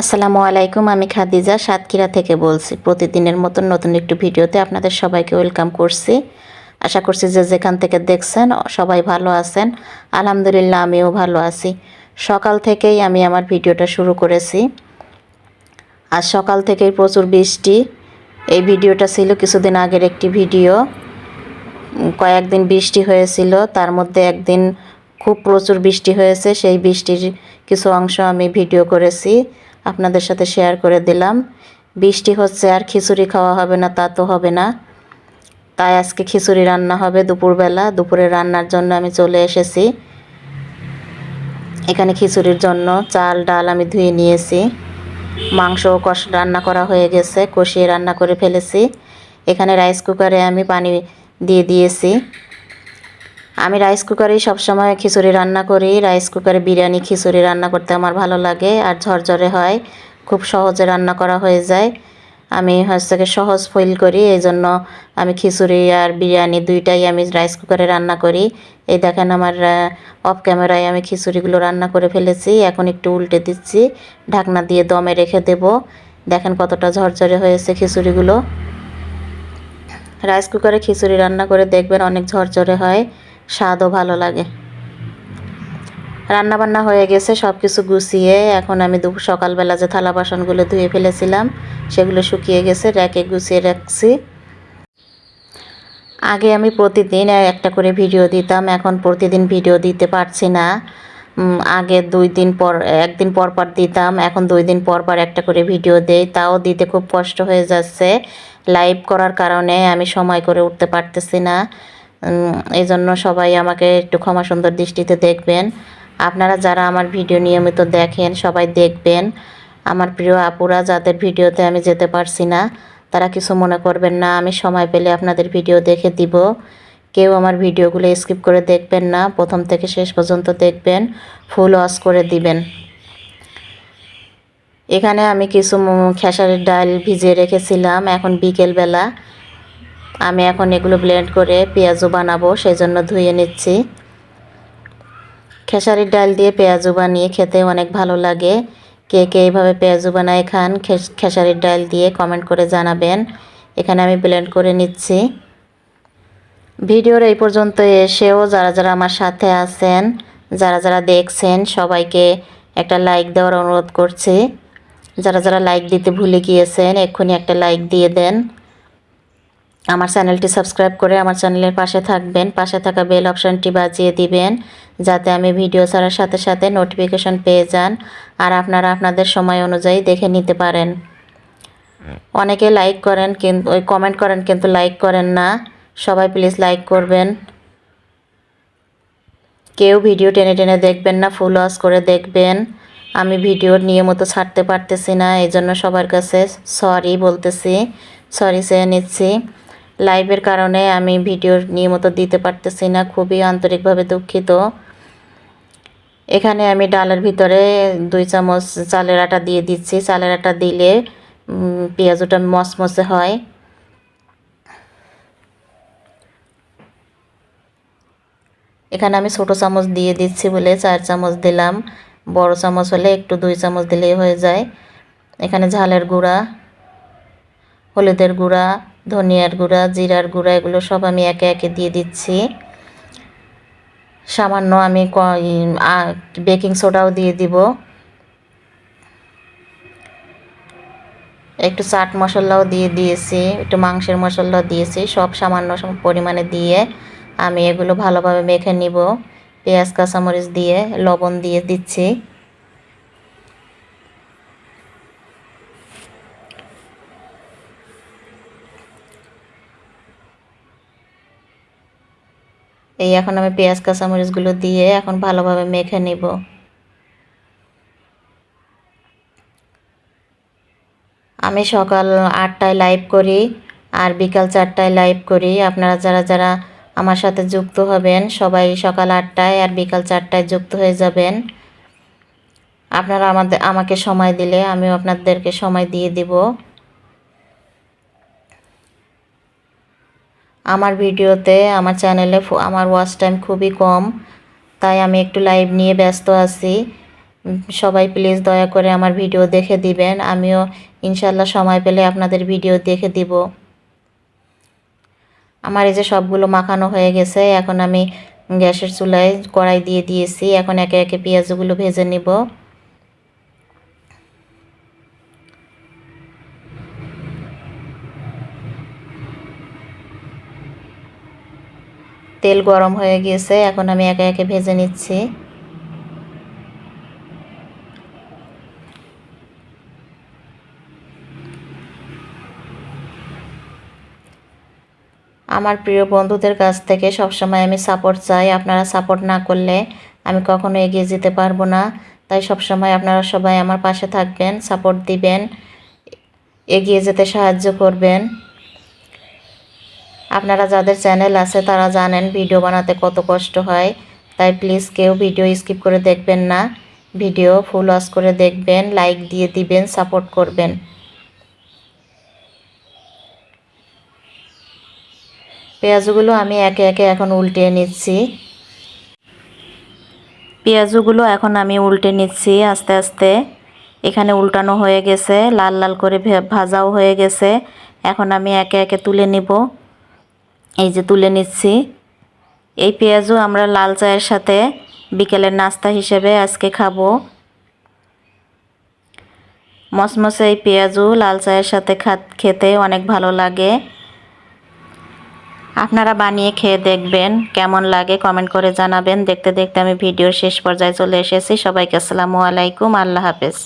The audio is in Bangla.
আসসালামু আলাইকুম, আমি খাদিজা সাতক্ষীরা থেকে বলছি। প্রতিদিনের মতন নতুন একটু ভিডিওতে আপনাদের সবাইকে ওয়েলকাম করছি। আশা করছি যে যেখান থেকে দেখছেন সবাই ভালো আছেন। আলহামদুলিল্লাহ, আমিও ভালো আছি। সকাল থেকেই আমি আমার ভিডিওটা শুরু করেছি। আজ সকাল থেকেই প্রচুর বৃষ্টি। এই ভিডিওটা ছিল কিছুদিন আগের একটি ভিডিও। কয়েকদিন বৃষ্টি হয়েছিল, তার মধ্যে একদিন খুব প্রচুর বৃষ্টি হয়েছে, সেই বৃষ্টির কিছু অংশ আমি ভিডিও করেছি। আপনাদের সাথে শেয়ার করে দিলাম। বৃষ্টি হচ্ছে, আর খিচুড়ি খাওয়া হবে না, তা তো হবে না। তাই আজকে খিচুড়ি রান্না হবে দুপুরবেলা। দুপুরে রান্নার জন্য আমি চলে এসেছি। এখানে খিচুড়ির জন্য চাল, ডাল আমি ধুয়ে নিয়েছি। মাংস কষ রান্না করা হয়ে গেছে, কষিয়ে রান্না করে ফেলেছি। এখানে রাইস কুকারে আমি পানি দিয়ে দিয়েছি। আমি রাইস কুকারেই সবসময় খিচুড়ি রান্না করি। রাইস কুকারে বিরিয়ানি, খিচুড়ি রান্না করতে আমার ভালো লাগে আর ঝরঝরে হয়। খুব সহজে রান্না করা হয়ে যায়। আমি হচ্ছে সহজ ফিল করি, এই জন্য আমি খিচুড়ি আর বিরিয়ানি দুইটাই আমি রাইস কুকারে রান্না করি। এই দেখেন আমার অফ ক্যামেরায় আমি খিচুড়িগুলো রান্না করে ফেলেছি। এখন একটু উল্টে দিচ্ছি। ঢাকনা দিয়ে দমে রেখে দেব। দেখেন কতটা ঝরঝরে হয়েছে খিচুড়িগুলো। রাইস কুকারে খিচুড়ি রান্না করে দেখবেন অনেক ঝরঝরে হয়। স্বাদও ভালো লাগে। রান্না বান্না হয়ে গেছে সব কিছু গুছিয়ে এখন আমি দুপুর সকালবেলা যে থালা বাসনগুলো ধুয়ে ফেলেছিলাম, সেগুলো শুকিয়ে গেছে, র্যাকে গুছিয়ে রাখছি। আগে আমি প্রতিদিন একটা করে ভিডিও দিতাম, এখন প্রতিদিন ভিডিও দিতে পারছি না। আগে দুই দিন পর, একদিন পর পর দিতাম, এখন দুই দিন পর পর একটা করে ভিডিও দেই, তাও দিতে খুব কষ্ট হয়ে যাচ্ছে। লাইভ করার কারণে আমি সময় করে উঠতে পারতেছি না। এই জন্য সবাই আমাকে একটু ক্ষমা সুন্দর দৃষ্টিতে দেখবেন। আপনারা যারা আমার ভিডিও নিয়মিত দেখেন, সবাই দেখবেন। আমার প্রিয় আপুরা, যাদের ভিডিওতে আমি যেতে পারছি না, তারা কিছু মনে করবেন না, আমি সময় পেলে আপনাদের ভিডিও দেখে দিব। কেউ আমার ভিডিওগুলো স্কিপ করে দেখবেন না, প্রথম থেকে শেষ পর্যন্ত দেখবেন, ফুল ওয়াশ করে দিবেন। এখানে আমি কিছু খেসারের ডাল ভিজিয়ে রেখেছিলাম, এখন বিকেলবেলা। আমি এখন এগুলো ব্লেন্ড করে পেঁয়াজু বানাবো সেই জন্য ধুয়ে নিচ্ছি। খেসারির ডাল দিয়ে পেঁয়াজু বানিয়ে খেতে অনেক ভালো লাগে। কে কে এইভাবে পেঁয়াজু বানায় খান, খেস- খেসারির ডাল দিয়ে কমেন্ট করে জানাবেন। এখানে আমি ব্লেন্ড করে নিচ্ছি। ভিডিওর এই পর্যন্ত এসেও যারা যারা আমার সাথে আছেন, যারা যারা দেখছেন, সবাইকে একটা লাইক দেওয়ার অনুরোধ করছি। যারা যারা লাইক দিতে ভুলে গিয়েছেন, এক্ষুনি একটা লাইক দিয়ে দেন। আমার চ্যানেলটি সাবস্ক্রাইব করে আমার চ্যানেলের পাশে থাকবেন। পাশে থাকা বেল অপশানটি বাজিয়ে দিবেন, যাতে আমি ভিডিও ছাড়ার সাথে সাথে নোটিফিকেশন পেয়ে যান আর আপনারা আপনাদের সময় অনুযায়ী দেখে নিতে পারেন। অনেকে লাইক করেন কিন্তু ওই কমেন্ট করেন কিন্তু লাইক করেন না। সবাই প্লিজ লাইক করবেন। কেউ ভিডিও টেনে টেনে দেখবেন না ফুল ওয়াশ করে দেখবেন। আমি ভিডিও নিয়মিত ছাড়তে পারতেছি না এই জন্য সবার কাছে সরি বলতেছি সরি চেয়ে নিচ্ছি। লাইভের কারণে আমি ভিডিও নিয়মিত দিতে পারতেছি না, খুবই আন্তরিকভাবে দুঃখিত। এখানে আমি ডালের ভিতরে দুই চামচ চালের আটা দিয়ে দিচ্ছি। চালের আটা দিলে পেঁয়াজুটা মচমচে হয়। এখানে আমি ছোটো চামচ দিয়ে দিচ্ছি বলে চার চামচ দিলাম। বড় চামচ হলে একটু দুই চামচ দিলেই হয়ে যায়। এখানে ঝালের গুঁড়া, হলুদের গুঁড়া ধনিয়ার গুঁড়া, জিরার গুঁড়া, এগুলো সব আমি একে একে দিয়ে দিচ্ছি। সামান্য আমি বেকিং সোডাও দিয়ে দিব। একটু চাট মশলাও দিয়ে দিয়েছি, একটু মাংসের মশলাও দিয়েছি, সব সামান্য সম- পরিমাণে দিয়ে আমি এগুলো ভালোভাবে মেখে নিব। পেঁয়াজ, কাঁচামরিচ দিয়ে, লবণ দিয়ে দিচ্ছি। এই এখন আমি পেঁয়াজ, কাঁচামরিচগুলো দিয়ে এখন ভালোভাবে মেখে নিব। আমি সকাল আটটায় লাইভ করি আর বিকাল চারটায় লাইভ করি। আপনারা যারা যারা আমার সাথে যুক্ত হবেন, সবাই সকাল আটটায় আর বিকাল চারটায় যুক্ত হয়ে যাবেন। আপনারা আমাদের, আমাকে সময় দিলে আমিও আপনাদেরকে সময় দিয়ে দিব। আমার ভিডিওতে আমার চ্যানেলে আমার ওয়াচ টাইম খুবই কম, তাই আমি একটু লাইভ নিয়ে ব্যস্ত আছি। সবাই প্লিজ দয়া করে আমার ভিডিও দেখে দিবেন, আমিও ইনশাল্লাহ সময় পেলে আপনাদের ভিডিও দেখে দিব। আমার এই যে সবগুলো মাখানো হয়ে গেছে, এখন আমি গ্যাসের চুলায় কড়াই দিয়ে দিয়েছি, এখন একে একে পেঁয়াজগুলো ভেজে নিব। তেল গরম হয়ে গিয়েছে এখন আমি একে একে ভেজে নিচ্ছি। আমার প্রিয় বন্ধুদের কাছ থেকে সবসময় আমি সাপোর্ট চাই, আপনারা সাপোর্ট না করলে আমি কখনো এগিয়ে যেতে পারব না। তাই সবসময় আপনারা সবাই আমার পাশে থাকবেন সাপোর্ট দিবেন, এগিয়ে যেতে সাহায্য করবেন। আপনারা যাদের চ্যানেল আছে তারা জানেন ভিডিও বানাতে কত কষ্ট হয়। তাই প্লিজ কেউ ভিডিও স্কিপ করে দেখবেন না। ভিডিও ফুল ওয়াশ করে দেখবেন লাইক দিয়ে দিবেন সাপোর্ট করবেন। পেঁয়াজগুলো আমি একে একে এখন উল্টে নিচ্ছি। পেঁয়াজগুলো এখন আমি উল্টে নিচ্ছি আস্তে আস্তে। এখানে উল্টানো হয়ে গেছে, লাল লাল করে ভাজাও হয়ে গেছে। এখন আমি একে একে তুলে নিব। এই যে তুলে নিচ্ছি। এই পেঁয়াজও আমরা লাল চায়ের সাথে বিকেলের নাস্তা হিসেবে আজকে খাব। মসমসে এই পেঁয়াজও লাল চায়ের সাথে খেতে অনেক ভালো লাগে। আপনারা বানিয়ে খেয়ে দেখবেন কেমন লাগে, কমেন্ট করে জানাবেন। দেখতে দেখতে আমি ভিডিওর শেষ পর্যায়ে চলে এসেছি। সবাইকে আসসালামু আলাইকুম, আল্লাহ হাফেজ।